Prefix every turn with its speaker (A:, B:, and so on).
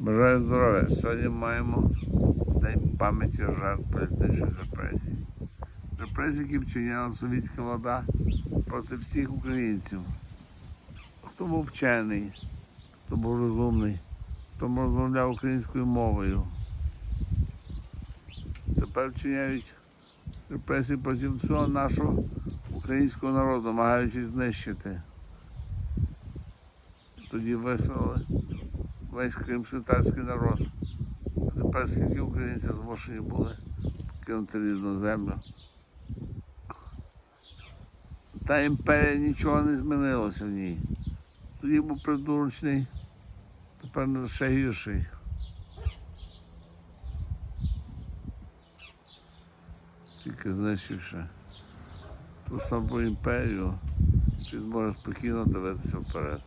A: Бажаю здоров'я. Сьогодні маємо День пам'яті жертв політичних репресій. Репресії, які вчиняла совітська влада проти всіх українців. Хто був вчений, хто був розумний, хто розмовляв українською мовою. Тепер вчиняють репресії проти всього нашого українського народу, намагаючись знищити. Тоді виселили весь кримськотарський народ. Тепер скільки українців змушені були покинути рідну землю. Та імперія нічого не змінилося в ній. Тоді був придурочний, тепер не ще гірший. Тільки знищивши ту саму імперію, ти зможеш спокійно дивитися вперед.